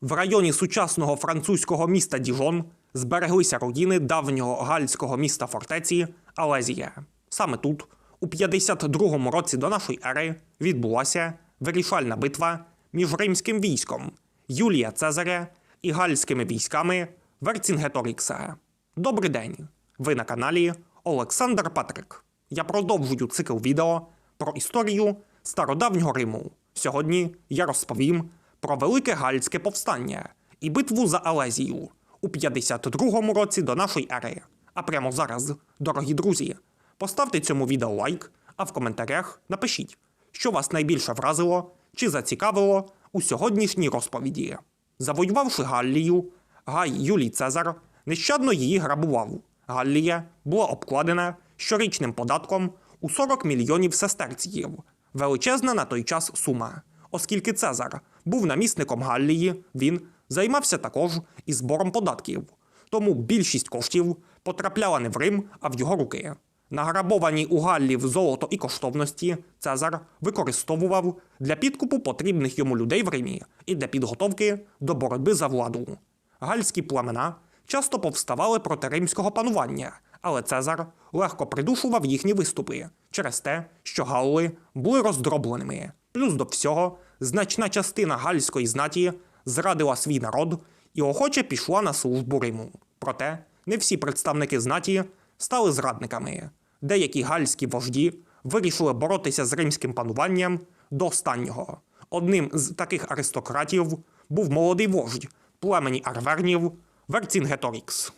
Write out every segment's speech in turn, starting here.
В районі сучасного французького міста Діжон збереглися руїни давнього гальського міста фортеці Алезія. Саме тут, у 52-му році до нашої ери, відбулася вирішальна битва між римським військом Юлія Цезаря і гальськими військами Верцінгеторікса. Добрий день! Ви на каналі Олександр Патрик. Я продовжую цикл відео про історію стародавнього Риму. Сьогодні я розповім про Велике Гальське повстання і битву за Алезію у 52-му році до нашої ери. А прямо зараз, дорогі друзі, поставте цьому відео лайк, а в коментарях напишіть, що вас найбільше вразило чи зацікавило у сьогоднішній розповіді. Завоювавши Галлію, Гай Юлій Цезар нещадно її грабував. Галлія була обкладена щорічним податком у 40 мільйонів сестерціїв. Величезна на той час сума. Оскільки Цезар був намісником Галлії, він займався також і збором податків. Тому більшість коштів потрапляла не в Рим, а в його руки. Награбовані у Галлів золото і коштовності Цезар використовував для підкупу потрібних йому людей в Римі і для підготовки до боротьби за владу. Гальські племена часто повставали проти римського панування, але Цезар легко придушував їхні виступи через те, що галли були роздробленими. Плюс до всього, значна частина гальської знаті зрадила свій народ і охоче пішла на службу Риму. Проте не всі представники знаті стали зрадниками. Деякі гальські вожді вирішили боротися з римським пануванням до останнього. Одним з таких аристократів був молодий вождь племені арвернів Верцінгеторікс.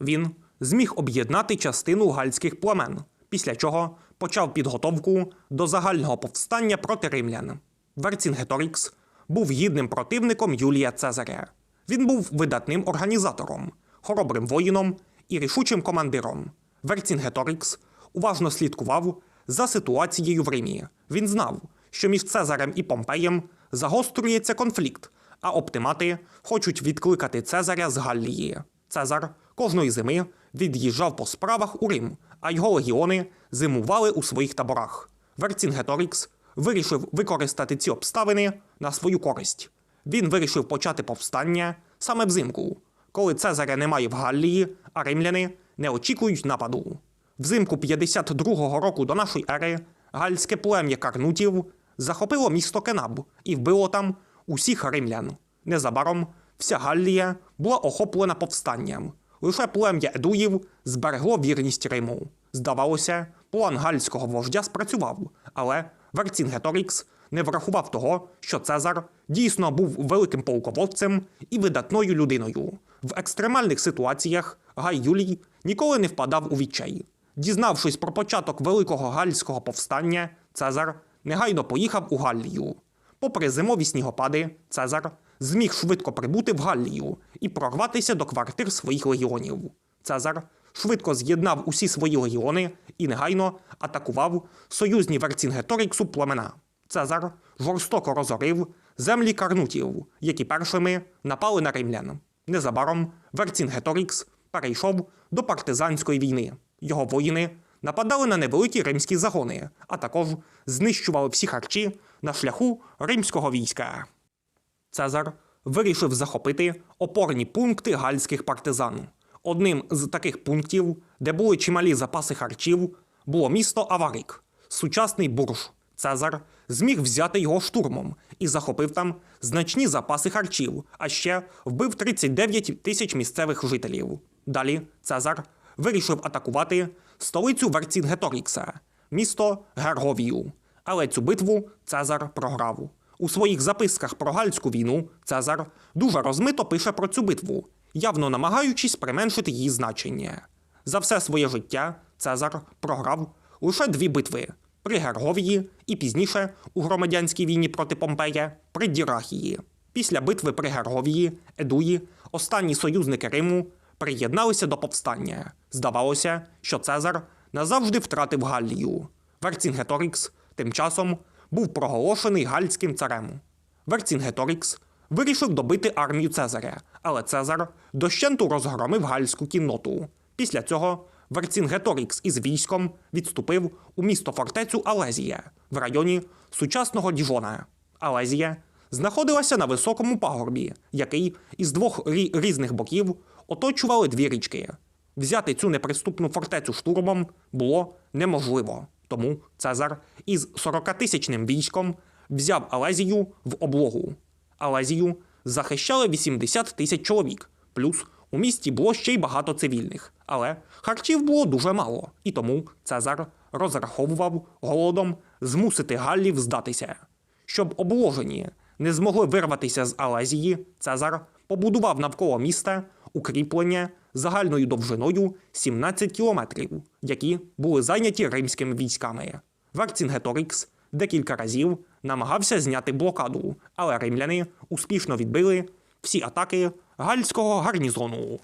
Він зміг об'єднати частину гальських племен, після чого почав підготовку до загального повстання проти римлян. Верцінгеторікс був гідним противником Юлія Цезаря. Він був видатним організатором, хоробрим воїном і рішучим командиром. Верцінгеторікс уважно слідкував за ситуацією в Римі. Він знав, що між Цезарем і Помпеєм загострюється конфлікт, а оптимати хочуть відкликати Цезаря з Галлії. Цезар кожної зими від'їжджав по справах у Рим, а його легіони зимували у своїх таборах. Верцінгеторікс вирішив використати ці обставини на свою користь. Він вирішив почати повстання саме взимку, коли Цезаря немає в Галлії, а римляни не очікують нападу. Взимку 52-го року до нашої ери гальське плем'я карнутів захопило місто Кенаб і вбило там усіх римлян. Незабаром вся Галлія була охоплена повстанням. Лише плем'я едуїв зберегло вірність Риму. Здавалося, план гальського вождя спрацював, але Верцінгеторікс не врахував того, що Цезар дійсно був великим полководцем і видатною людиною. В екстремальних ситуаціях Гай Юлій ніколи не впадав у відчай. Дізнавшись про початок великого гальського повстання, Цезар негайно поїхав у Галлію. Попри зимові снігопади, Цезар зміг швидко прибути в Галлію і прорватися до квартир своїх легіонів. Цезар швидко з'єднав усі свої легіони і негайно атакував союзні Верцінгеторіксу племена. Цезар жорстоко розорив землі карнутів, які першими напали на римлян. Незабаром Верцінгеторікс перейшов до партизанської війни. Його воїни нападали на невеликі римські загони, а також знищували всі харчі на шляху римського війська. Цезар вирішив захопити опорні пункти гальських партизан. Одним з таких пунктів, де були чималі запаси харчів, було місто Аварик, сучасний бурж. Цезар зміг взяти його штурмом і захопив там значні запаси харчів, а ще вбив 39 тисяч місцевих жителів. Далі Цезар вирішив атакувати столицю Верцінгеторікса, місто Герговію. Але цю битву Цезар програв. У своїх записках про гальську війну Цезар дуже розмито пише про цю битву, явно намагаючись применшити її значення. За все своє життя Цезар програв лише дві битви при Герговії і пізніше у громадянській війні проти Помпея при Дірахії. Після битви при Герговії Едуї, останні союзники Риму, приєдналися до повстання. Здавалося, що Цезар назавжди втратив Галлію. Верцінгеторікс тим часом був проголошений гальським царем. Верцінгеторікс вирішив добити армію Цезаря, але Цезар дощенту розгромив гальську кінноту. Після цього Верцінгеторікс із військом відступив у місто фортецю Алезія в районі сучасного Діжона. Алезія знаходилася на високому пагорбі, який із двох різних боків оточували дві річки. Взяти цю неприступну фортецю штурмом було неможливо. Тому Цезар із 40-тисячним військом взяв Алезію в облогу. Алезію захищали 80 тисяч чоловік, плюс у місті було ще й багато цивільних. Але харчів було дуже мало, і тому Цезар розраховував голодом змусити галлів здатися. Щоб обложені не змогли вирватися з Алезії, Цезар побудував навколо міста укріплення загальною довжиною 17 кілометрів, які були зайняті римськими військами. Верцінгеторікс декілька разів намагався зняти блокаду, але римляни успішно відбили всі атаки гальського гарнізону.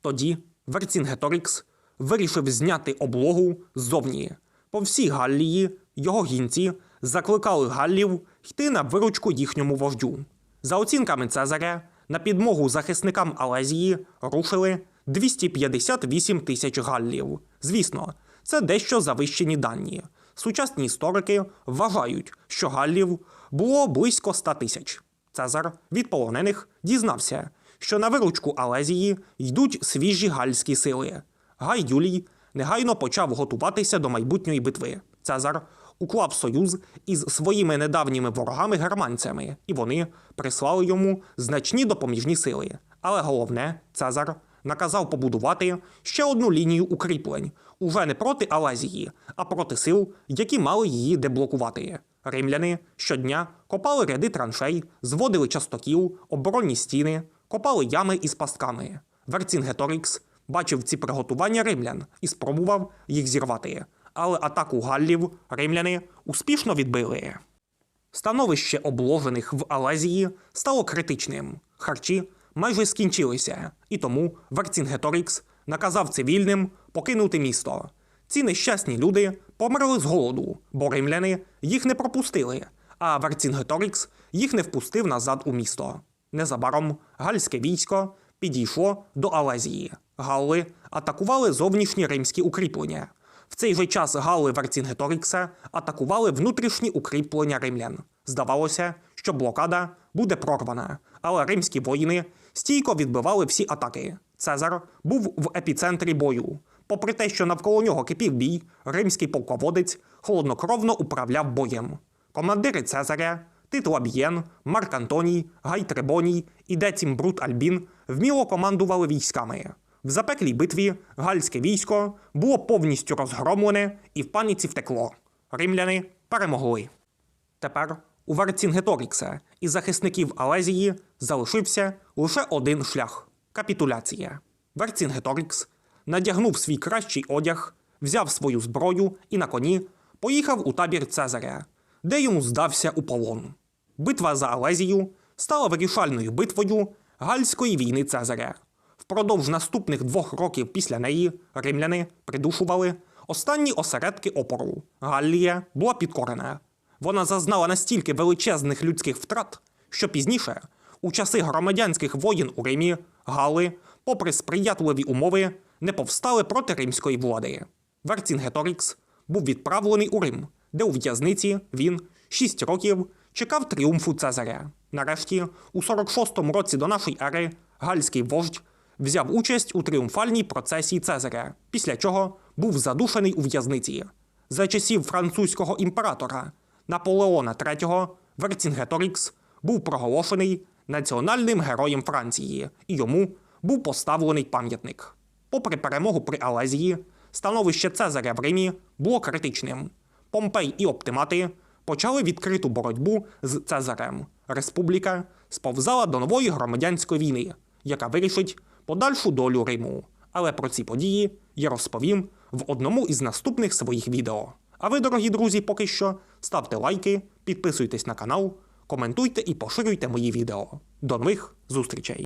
Тоді Верцінгеторікс вирішив зняти облогу ззовні. По всій Галлії його гінці закликали галлів йти на виручку їхньому вождю. За оцінками Цезаря, на підмогу захисникам Алезії рушили 258 тисяч галлів. Звісно, це дещо завищені дані. Сучасні історики вважають, що галлів було близько 100 тисяч. Цезар від полонених дізнався, що на виручку Алезії йдуть свіжі гальські сили. Гай Юлій негайно почав готуватися до майбутньої битви. Цезар уклав союз із своїми недавніми ворогами германцями, і вони прислали йому значні допоміжні сили. Але головне, Цезар наказав побудувати ще одну лінію укріплень уже не проти Алезії, а проти сил, які мали її деблокувати. Римляни щодня копали ряди траншей, зводили частокіл, оборонні стіни, копали ями із пастками. Верцінгеторікс бачив ці приготування римлян і спробував їх зірвати. Але атаку галлів римляни успішно відбили. Становище обложених в Алезії стало критичним. Харчі майже скінчилися, і тому Верцінгеторікс наказав цивільним покинути місто. Ці нещасні люди померли з голоду, бо римляни їх не пропустили, а Верцінгеторікс їх не впустив назад у місто. Незабаром гальське військо підійшло до Алезії. Галли атакували зовнішні римські укріплення. В цей же час Галли Верцінгеторікса атакували внутрішні укріплення римлян. Здавалося, що блокада буде прорвана, але римські воїни стійко відбивали всі атаки. Цезар був в епіцентрі бою. Попри те, що навколо нього кипів бій, римський полководець холоднокровно управляв боєм. Командири Цезаря Тит Лабієн, Марк Антоній, Гай Требоній і Децім Брут Альбін вміло командували військами. В запеклій битві гальське військо було повністю розгромлене і в паніці втекло. Римляни перемогли. Тепер у Верцінгеторікса і захисників Алезії залишився лише один шлях капітуляція. Верцінгеторікс надягнув свій кращий одяг, взяв свою зброю і на коні поїхав у табір Цезаря, де йому здався у полон. Битва за Алезію стала вирішальною битвою гальської війни Цезаря. Впродовж наступних двох років після неї римляни придушували останні осередки опору. Галлія була підкорена. Вона зазнала настільки величезних людських втрат, що пізніше, у часи громадянських воєн у Римі, Гали, попри сприятливі умови, не повстали проти римської влади. Верцінгеторікс був відправлений у Рим, де у в'язниці він шість років чекав тріумфу Цезаря. Нарешті, у 46-му році до нашої ери, гальський вождь взяв участь у тріумфальній процесії Цезаря, після чого був задушений у в'язниці. За часів французького імператора Наполеона III Верцінгеторікс був проголошений національним героєм Франції, і йому був поставлений пам'ятник. Попри перемогу при Алезії, становище Цезаря в Римі було критичним. Помпей і оптимати почали відкриту боротьбу з Цезарем. Республіка сповзала до нової громадянської війни, яка вирішить подальшу долю Риму. Але про ці події я розповім в одному із наступних своїх відео. А ви, дорогі друзі, поки що ставте лайки, підписуйтесь на канал, коментуйте і поширюйте мої відео. До нових зустрічей!